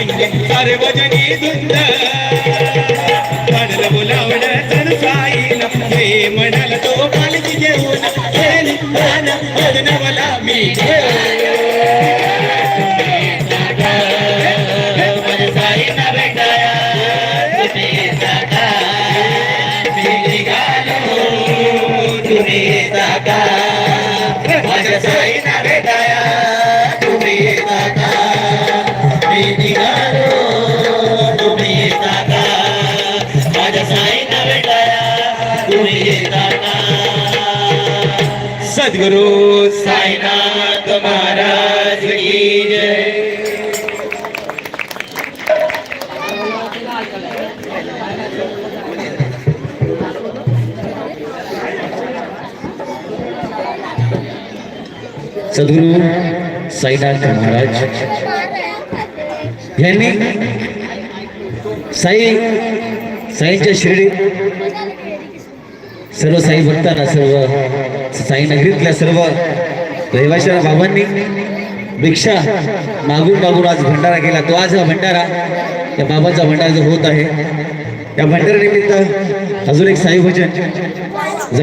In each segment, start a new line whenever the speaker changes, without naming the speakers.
सैन्य सार्वजनी धुंद. म्हणलं बोलावलं चढ हे म्हणाल तो पालखी घेऊन. गेली रान नवला मी तुम्ही जागा माझ्या साईना सद्गुरु साईनाथ महाराज की जय।
सद्गुरू साईनाथ महाराज यांनी साई साईंच्या शिर्डी सर्व साई भक्तांना सर्व साई नगरीतल्या सर्व रहिवाशांना बाबांनी भिक्षा मागून मागून आज भंडारा केला. तो आज हा भंडारा या बाबांचा भंडारा जो होत आहे या भंडारानिमित्त अजून एक साई भजन ज-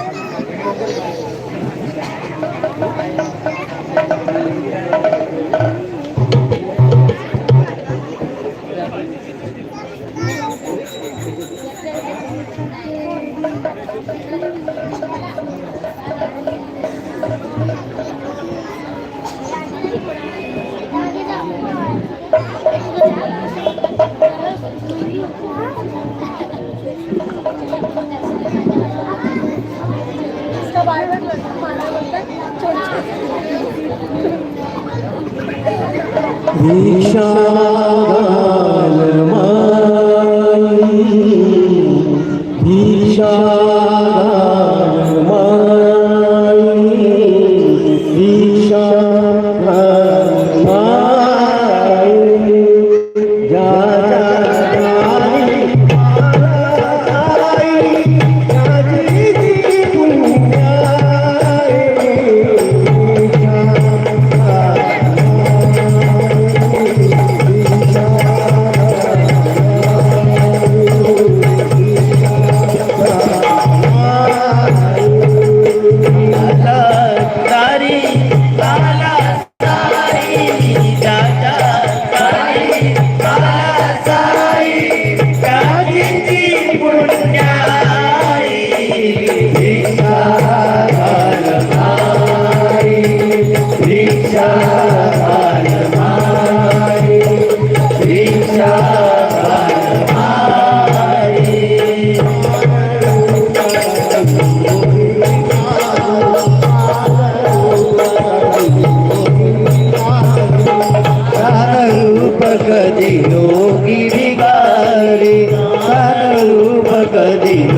इसका बार बार माना बोलता है छोड़
रूप कधी योगी बिगारी रूप कधी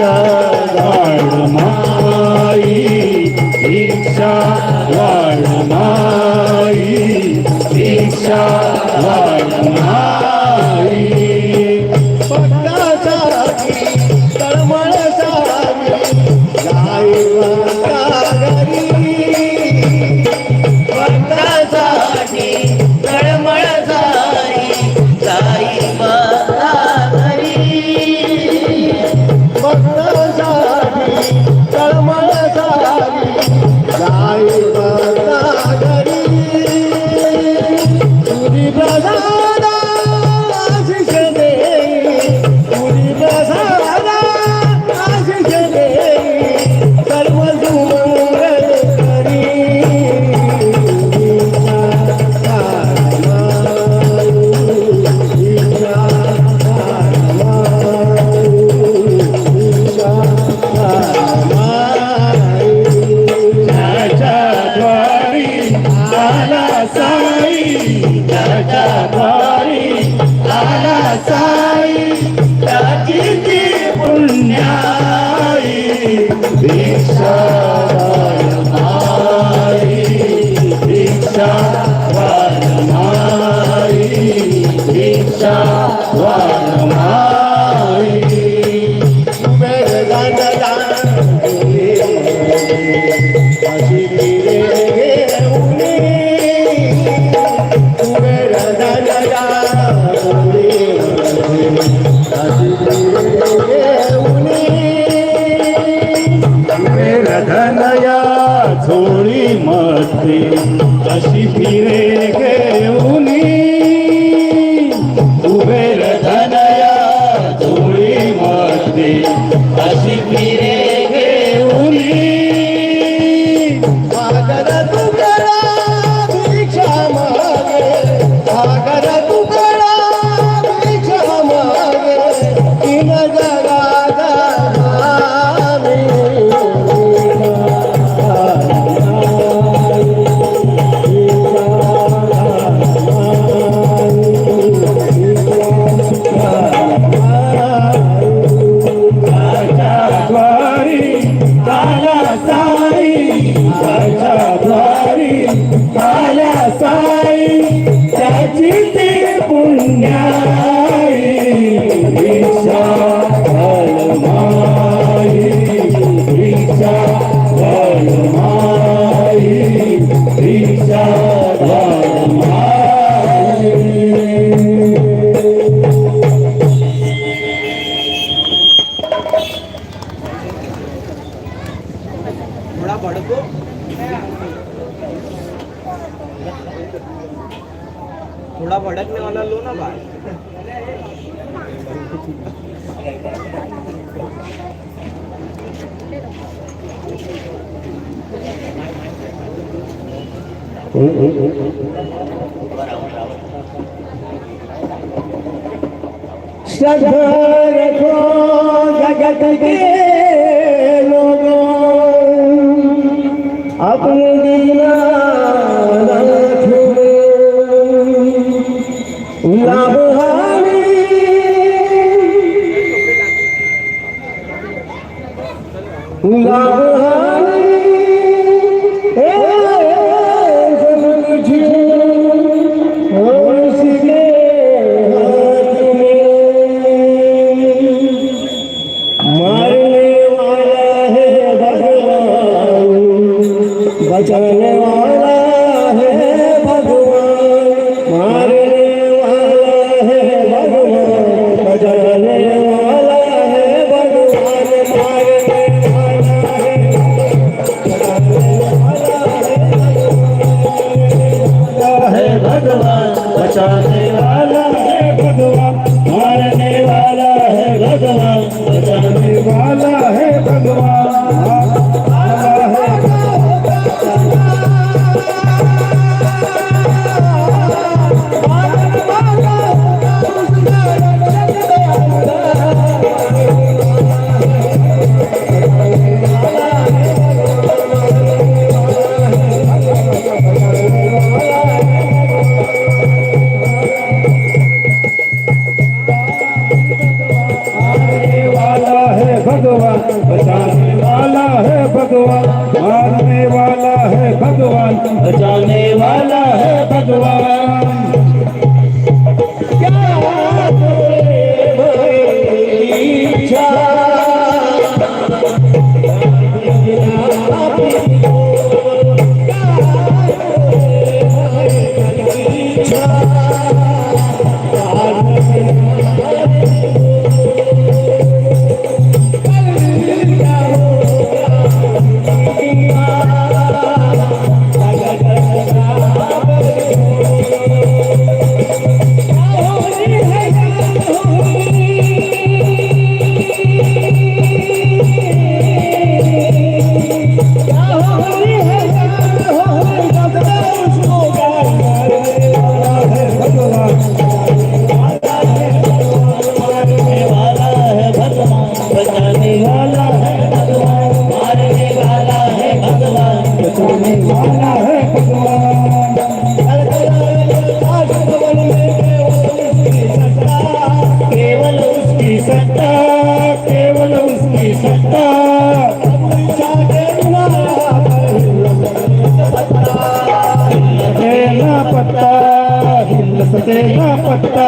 वाढमाई इच्छा वाढमाई इच्छा वाढमाई. पट्टाचा रागी तळमळचा रागी गायवा गारी पट्टाचा रागी मस्ती अशी फिरे घेऊनी Yeah. শ্রদ্ধা রেখো জগৎকে अपने दीना लाभ
Baca. சேகப்பட்ட